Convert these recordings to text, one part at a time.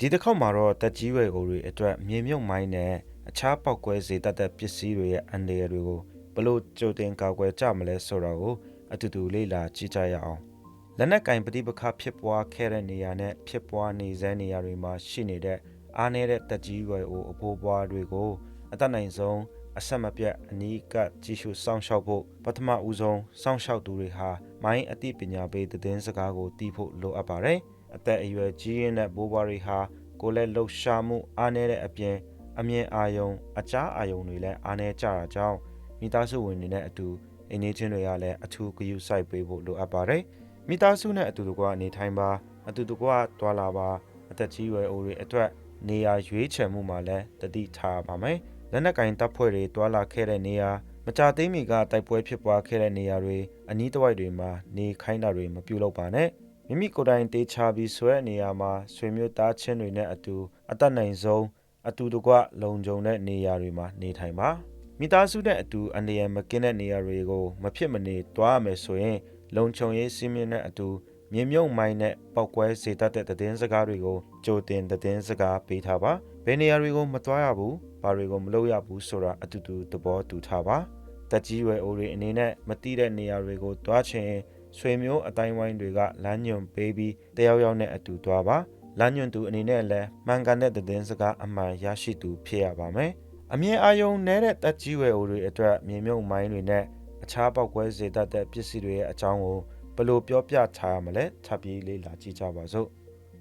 ဒီတစ်ခေါက်မှာတော့တက်ကြီးဝယ်အိုတွေအတွက်မြေမြုပ်မိုင်းနဲ့အခြားပောက်ကွဲစေတတ်တဲ့ပစ္စည်းတွေရဲ့အန္တရာယ်တွေကိုဘလို့ကြိုတင်ကာကွယ်ကြမလဲဆိုတော့ကိုအတူတူလေ့လာကြည့်ကြရအောင်လက်နက်ကင်ပဋိပက္ခဖြစ်ပွားခဲ့တဲ့နေရာနဲ့ဖြစ်ပွားနေစဲနေရာတွေမှာရှိနေတဲ့အားနည်းတဲ့တက်ကြီးဝယ်အိုအဖိုးပွားတွေကိုအသက်နိုင်ဆုံးအဆက်မပြတ်အနီးကပ်ကြည့်ရှုစောင့်ရှောက်ဖို့ပထမဦးဆုံးစောင့်ရှောက်သူတွေဟာမိုင်းအသိပညာပေးသတင်းစကားကိုတီးဖို့လိုအပ်ပါတယ် အသက်အရွယ်ကြီးရင်းတဲ့ဘိုးဘွားတွေဟာကိုယ်လက်လှုပ်ရှားမှုအားနည်းတဲ့အပြင်အမြင်အာရုံအကြားအာရုံတွေလည်းအားနည်းကြတာကြောင့်မိသားစုဝင်တွေနဲ့အတူအိမ်နေချင်းတွေကလည်းအထူးဂရုစိုက်ပေးဖို့လိုအပ်ပါတယ်မိသားစုနဲ့အတူတကွနေထိုင်ပါအတူတကွတွာလာပါအသက်ကြီးရွယ်အိုတွေအတွက်နေရာရွေးချယ်မှုမှာလည်းတတိထားပါမယ်လက်နက်ကင်တပ်ဖွဲ့တွေတွာလာခဲ့တဲ့နေရာမကြသိမီကတိုက်ပွဲဖြစ်ပွားခဲ့တဲ့နေရာတွေအနီးတစ်ဝိုက်တွေမှာနေခိုင်းတာတွေမပြုလုပ်ပါနဲ့ မိမိကိုယ်တိုင်တေချာပြီးဆွဲနေရာမှာဆွေမျိုးသားချင်းတွေနဲ့အတူအသက်နိုင်ဆုံးအတူတကွလုံခြုံတဲ့နေရာတွေမှာနေထိုင်ပါမိသားစုနဲ့အတူအနေရမကင်းတဲ့နေရာတွေကိုမဖြစ်မနေတွားရမယ်ဆိုရင် လုံခြုံရေးစည်းမျဉ်းနဲ့အတူမြေမြုပ်မိုင်းနဲ့ပောက်ကွဲစေတတ်တဲ့သတင်းစကားတွေကိုကြိုတင်သတင်းစကားပေးထားပါဘယ်နေရာတွေကိုမတွားရဘူးဘာတွေကိုမလုပ်ရဘူးဆိုတာအတူတူသဘောတူထားပါတက်ကြီးရွယ်အိုတွေအနေနဲ့မတိတဲ့နေရာတွေကိုတွားချင် ဆွေမျိုးအတိုင်းဝိုင်းတွေကလမ်းညွန်ပေးပြီးတယောက်ယောက်နဲ့အတူတွားပါလမ်းညွန်သူအနေနဲ့လည်းမှန်ကန်တဲ့သတင်းစကားအမှန်ရရှိသူဖြစ်ရပါမယ်အမြင်အာရုံနဲ့တဲ့တက်ကြီးရွယ်အိုတွေအတွက်မြေမြုပ်မိုင်းတွေနဲ့အခြားပောက်ကွဲစေတတ်တဲ့ပစ္စည်းတွေရဲ့အကြောင်းကိုဘယ်လိုပြောပြထားရမလဲထပ်ပြီးလေ့လာကြည့်ကြပါစို့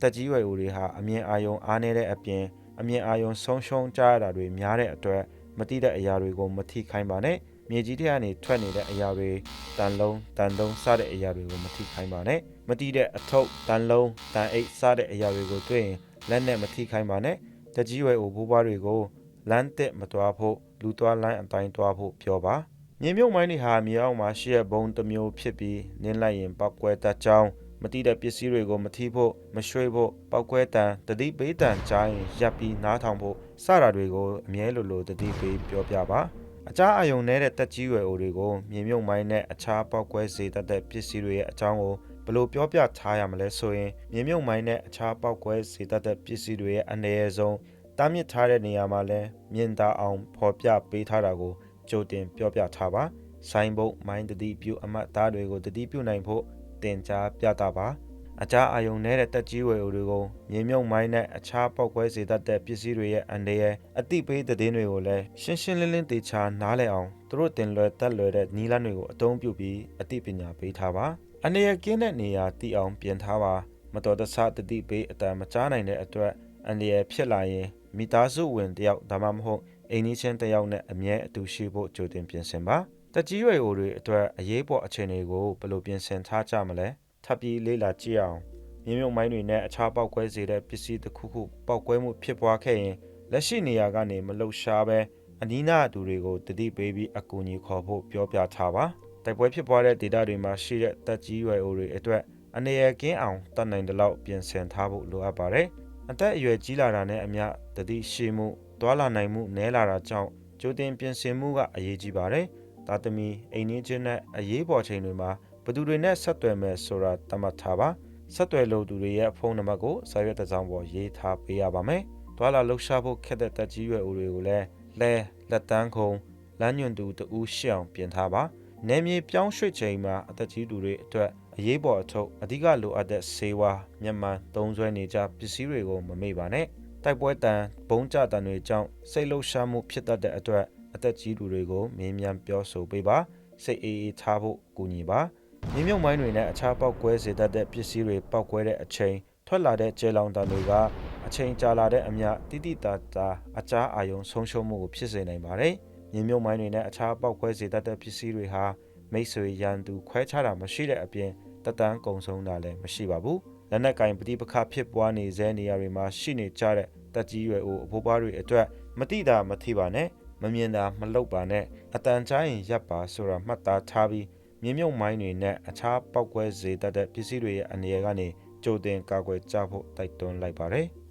တက်ကြီးရွယ်အိုတွေဟာအမြင်အာရုံအားနည်းတဲ့အပြင်အမြင်အာရုံဆုံးရှုံးကြရတာတွေများတဲ့အတွက်မတိတဲ့အရာတွေကိုမထိခိုင်းပါနဲ့ မြေကြီးထဲကနေထွက်နေတဲ့အရာတွေတန်လုံးတန်သုံးစတဲ့အရာတွေကိုမထိခိုင်းပါနဲ့မတိတဲ့အထုပ်တန်လုံးတန်အိတ်စတဲ့အရာတွေကိုတွေ့ရင်လက်နဲ့မထိခိုင်းပါနဲ့တကြီးရွယ်အိုဘိုးဘွားတွေကိုလမ်းတက်မတွားဖို့လူသွားလိုင်းအတိုင်းတွားဖို့ပြောပါမြေမြုပ်မိုင်းတွေဟာမြေအောက်မှာရှိတဲ့ဘုံတစ်မျိုးဖြစ်ပြီးနင်းလိုက်ရင်ပောက်ကွဲတတ်ကြောင်းမတိတဲ့ပစ္စည်းတွေကိုမထိဖို့မရွှေ့ဖို့ပောက်ကွဲတန်တတိပေးတန်ကြားရင်ရပ်ပြီးနားထောင်ဖို့စတာတွေကိုအမြဲလိုလိုတတိပေးပြောပြပါ အကြအယုံနဲ့တဲ့တက်ကြီးရွယ်အိုတွေကိုမြေမြုပ်မိုင်းနဲ့အခြားပောက်ကွဲစေတတ်တဲ့ပစ္စည်းတွေရဲ့အကြောင်းကိုဘယ်လိုပြောပြထားရမလဲဆိုရင်မြေမြုပ်မိုင်းနဲ့အခြားပောက်ကွဲစေတတ်တဲ့ပစ္စည်းတွေရဲ့အနေအဆုံးတားမြစ်ထားတဲ့နေရာမှာလဲမြင်သာအောင်ဖော်ပြပေးထားတာကိုကြိုတင်ပြောပြထားပါဆိုင်ဘုတ်မိုင်းတတိပြုအမတ်သားတွေကိုတတိပြုနိုင်ဖို့တင်ကြားပြတာပါ အကြအာယုံနေတဲ့တက်ကြီးဝယ်တွေကိုမြေမြုပ်မိုင်းနဲ့အခြားပောက်ကွဲစေတတ်တဲ့ပစ္စည်းတွေရဲ့အန္တရာယ်အတိပေးသတင်းတွေကိုလည်းရှင်းရှင်းလင်းလင်းသေချာနားလည်အောင်သူတို့တင်လွယ်တက်လွယ်တဲ့နီးလန်းတွေကိုအသုံးပြုပြီးအသိပညာပေးထားပါအန္တရာယ်ကင်းတဲ့နေရာတည်အောင်ပြင်ထားပါမတော်တဆတတိပေးအတန်မကြားနိုင်တဲ့အတွက်အန္တရာယ်ဖြစ်လာရင်မိသားစုဝင်တယောက်ဒါမှမဟုတ်အိမ်နီးချင်းတယောက်နဲ့အမြဲအတူရှိဖို့ကြိုတင်ပြင်ဆင်ပါတက်ကြီးရွယ်အိုတွေအတွက်အရေးပေါ်အခြေအနေကိုဘယ်လိုပြင်ဆင်ထားကြမလဲ ထပ်ပြီးလေ့လာကြည့်အောင်မြင်းမြုပ်မိုင်းတွေနဲ့အခြားပောက်ကွဲစေတဲ့ပစ္စည်းတစ်ခုခုပောက်ကွဲမှုဖြစ်ပွားခဲ့ရင်လက်ရှိနေရာကနေမလှုပ်ရှားပဲအနီးနားအတူတွေကိုတတိပေးပြီးအကူအညီခေါ်ဖို့ပြောပြထားပါတိုက်ပွဲဖြစ်ပွားတဲ့ဒေသတွေမှာရှိတဲ့တက်ကြီးရွယ်အိုတွေအတွက်အနေရကင်းအောင်တတ်နိုင်တဲ့လောက်ပြင်ဆင်ထားဖို့လိုအပ်ပါတယ်အသက်အရွယ်ကြီးလာတာနဲ့အမျှတတိရှိမှုတွာလာနိုင်မှုနည်းလာတာကြောင့်ကြိုတင်ပြင်ဆင်မှုကအရေးကြီးပါတယ်။သားသမီးအိမ်နီးချင်းနဲ့အရေးပေါ်ချိန်တွေမှာ ဘသူတွေနဲ့ဆက်သွယ်မယ်ဆိုတာသတ်မှတ်ထားပါ။ဆက်သွယ်လို့သူတွေရဲ့ဖုန်းနံပါတ်ကိုစာရွက်တစ်စောင်ပေါ်ရေးထားပေးရပါမယ်။တွာလာလှုပ်ရှားဖို့ခက်တဲ့တက်ကြီးရွယ်ဦးတွေကိုလည်းလဲလက်တန်းခုံလမ်းညွန်သူတူရှောင်ပြင်ထားပါ။နေမြေပြောင်းရွှေ့ချိန်မှာအသက်ကြီးသူတွေအတွက်အရေးပေါ်အထုပ်အဓိကလိုအပ်တဲ့ဆေးဝါးမြန်မာသုံးစွဲနေကြပစ္စည်းတွေကိုမမေ့ပါနဲ့တိုက်ပွဲတန်ဘုံကြတန်တွေကြောင့်စိတ်လှုပ်ရှားမှုဖြစ်တတ်တဲ့အတွက်အသက်ကြီးသူတွေကိုမင်းမြန်ပြောဆိုပေးပါစိတ်အေးအေးထားဖို့ကူညီပါ မြင်းမြုပ်မိုင်းတွေနဲ့အခြားပောက်ကွဲစေတတ်တဲ့ပစ္စည်းတွေပောက်ကွဲတဲ့အချိန်ထွက်လာတဲ့ကျေလောင်တန်တွေကအချိန်ကြာလာတဲ့အမျှတိတိတတာအကြားအာယုံဆုံးရှုံးမှုကိုဖြစ်စေနိုင်ပါတယ်မြင်းမြုပ်မိုင်းတွေနဲ့အခြားပောက်ကွဲစေတတ်တဲ့ပစ္စည်းတွေဟာမိတ်ဆွေရန်သူခွဲခြားတာမရှိတဲ့အပြင်တတန်းကုံဆုံးတာလည်းမရှိပါဘူးလက်နက်ကင်ပဋိပက္ခဖြစ်ပွားနေစေနေရာတွေမှာရှိနေကြတဲ့တက်ကြီးရွယ်အိုအဖိုးဘွားတွေအတွက်မတိတာမထိပါနဲ့မမြင်တာမလုပ်ပါနဲ့အတန်ကြားရင်ရပ်ပါဆိုတာမှတ်သားထားပြီး မြင်းမြုပ်မိုင်းတွေနဲ့အခြားပောက်ကွဲစေတတ်တဲ့ပစ္စည်းတွေရဲ့အနေရကနေကြိုတင်ကာကွယ်ကြဖို့တိုက်တွန်းလိုက်ပါတယ်။